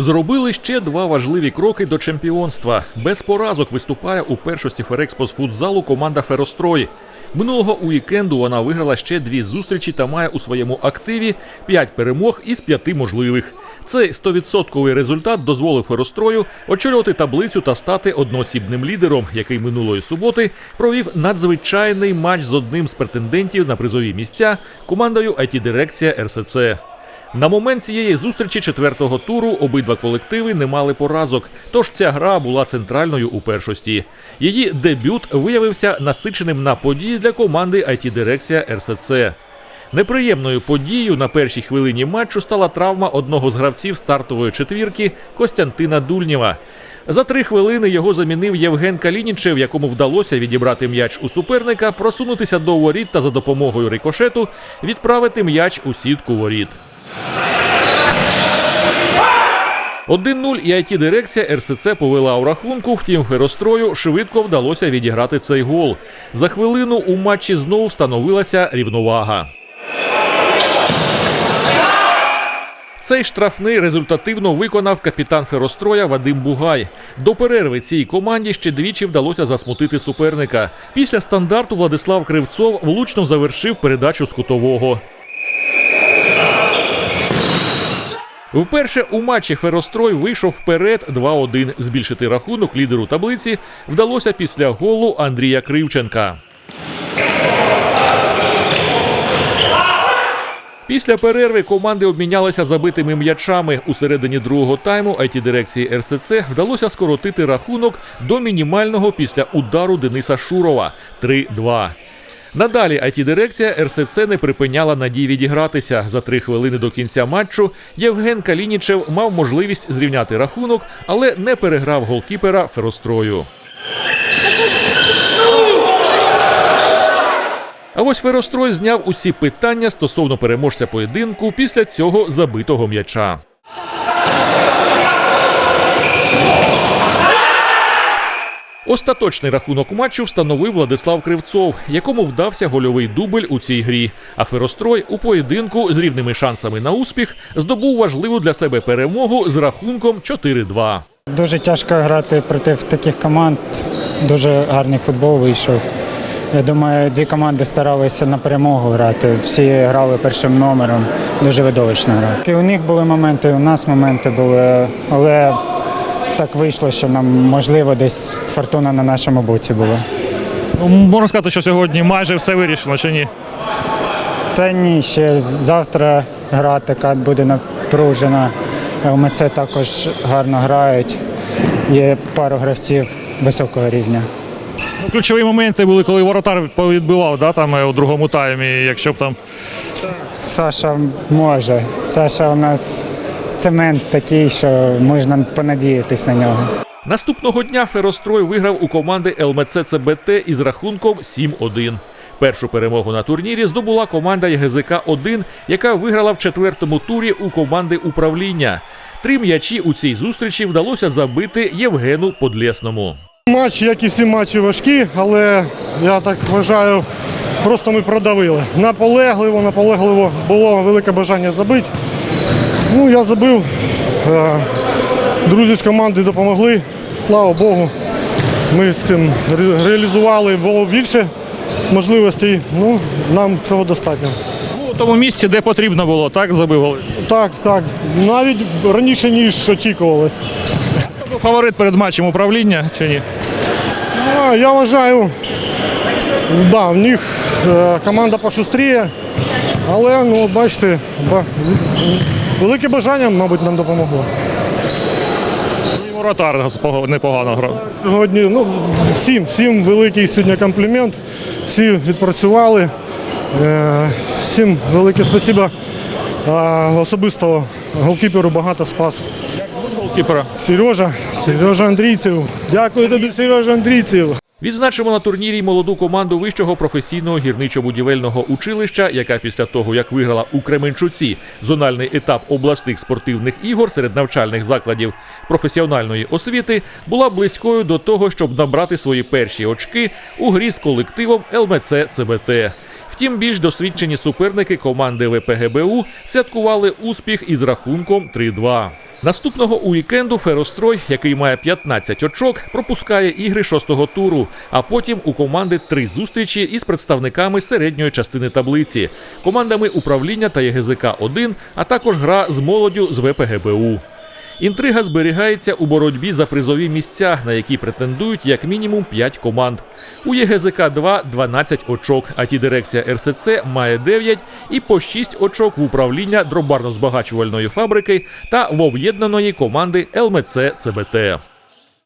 Зробили ще два важливі кроки до чемпіонства. Без поразок виступає у першості Ферекспо з футзалу команда Ферострой. Минулого уікенду вона виграла ще дві зустрічі та має у своєму активі п'ять перемог із п'яти можливих. Цей 100% результат дозволив Ферострою очолювати таблицю та стати одноосібним лідером, який минулої суботи провів надзвичайний матч з одним з претендентів на призові місця командою IT-дирекція РСЦ. На момент цієї зустрічі четвертого туру обидва колективи не мали поразок, тож ця гра була центральною у першості. Її дебют виявився насиченим на події для команди IT-дирекція РСЦ. Неприємною подією на першій хвилині матчу стала травма одного з гравців стартової четвірки Костянтина Дульнєва. За три хвилини його замінив Євген Калінічев, якому вдалося відібрати м'яч у суперника, просунутися до воріт та за допомогою рикошету відправити м'яч у сітку воріт. 1-0 і IT-дирекція РСЦ повела у рахунку, втім Ферострою швидко вдалося відіграти цей гол. За хвилину у матчі знову встановилася рівновага. Цей штрафний результативно виконав капітан Феростроя Вадим Бугай. До перерви цій команді ще двічі вдалося засмутити суперника. Після стандарту Владислав Кривцов влучно завершив передачу з кутового. Вперше у матчі Ферострой вийшов вперед 2-1. Збільшити рахунок лідеру таблиці вдалося після голу Андрія Кривченка. Після перерви команди обмінялися забитими м'ячами. У середині другого тайму IT-дирекції РСЦ вдалося скоротити рахунок до мінімального після удару Дениса Шурова 3-2. Надалі IT-дирекція РСЦ не припиняла надій відігратися. За три хвилини до кінця матчу Євген Калінічев мав можливість зрівняти рахунок, але не переграв голкіпера Ферострою. А ось Ферострой зняв усі питання стосовно переможця поєдинку після цього забитого м'яча. Остаточний рахунок матчу встановив Владислав Кривцов, якому вдався гольовий дубль у цій грі. А Ферострой у поєдинку з рівними шансами на успіх здобув важливу для себе перемогу з рахунком 4-2. Дуже тяжко грати проти таких команд. Дуже гарний футбол вийшов. Я думаю, дві команди старалися на перемогу грати. Всі грали першим номером. Дуже видовищна гра. І у них були моменти, у нас моменти були, але так вийшло, що нам можливо десь фортуна на нашому боці була. Ну, можна сказати, що сьогодні майже все вирішено, чи ні? Та ні, ще завтра гра така буде напружена. ЛМЦ також гарно грають. Є пару гравців високого рівня. Ну, ключові моменти були, коли воротар повідбивав да, там, е, у другому таймі, якщо б там. Саша може. Саша у нас цемент такий, що можна понадіятись на нього. Наступного дня Ферострой виграв у команди ЛМЦ ЦБТ із рахунком 7-1. Першу перемогу на турнірі здобула команда ЄГЗК-1, яка виграла в четвертому турі у команди управління. Три м'ячі у цій зустрічі вдалося забити Євгену Подлєсному. Матч, як і всі матчі, важкі, але я так вважаю, просто ми продавили. Наполегливо, наполегливо було велике бажання забити. Ну, я забив. Е, Друзі з команди допомогли. Слава Богу. Ми з цим реалізували, було більше можливостей. Ну, нам цього достатньо. Ну, у тому місці, де потрібно було, так забив голи. Так, так. Навіть раніше, ніж очікувалось. Хто був фаворит перед матчем управління чи ні? А, я вважаю, да, в них е, команда пошустріє, але ну, бачите, ба- велике бажання, мабуть, нам допомогло. І воротар непогано грав. Сьогодні ну, всім, всім великий сьогодні комплімент. Всі відпрацювали. Е, всім велике спасибо. Е, особисто голкіперу багато спас. Голкіпера. Сережа, Сережа Андрійцев. Дякую тобі, Сережа Андрійцев. Відзначимо на турнірі молоду команду вищого професійного гірничо-будівельного училища, яка після того, як виграла у Кременчуці зональний етап обласних спортивних ігор серед навчальних закладів професіональної освіти, була близькою до того, щоб набрати свої перші очки у грі з колективом ЛМЦ ЦБТ. Втім, більш досвідчені суперники команди ВПГБУ святкували успіх із рахунком 3-2. Наступного уікенду Ферострой, який має 15 очок, пропускає ігри шостого туру. А потім у команди три зустрічі із представниками середньої частини таблиці, командами управління та ЄГЗК 1 а також гра з молоддю з ВПГБУ. Інтрига зберігається у боротьбі за призові місця, на які претендують як мінімум 5 команд. У ЄГЗК 2 12 очок, а ті дирекція РСЦ має 9 і по 6 очок в управління дробарно-збагачувальної фабрики та в об'єднаної команди ЛМЦ ЦБТ.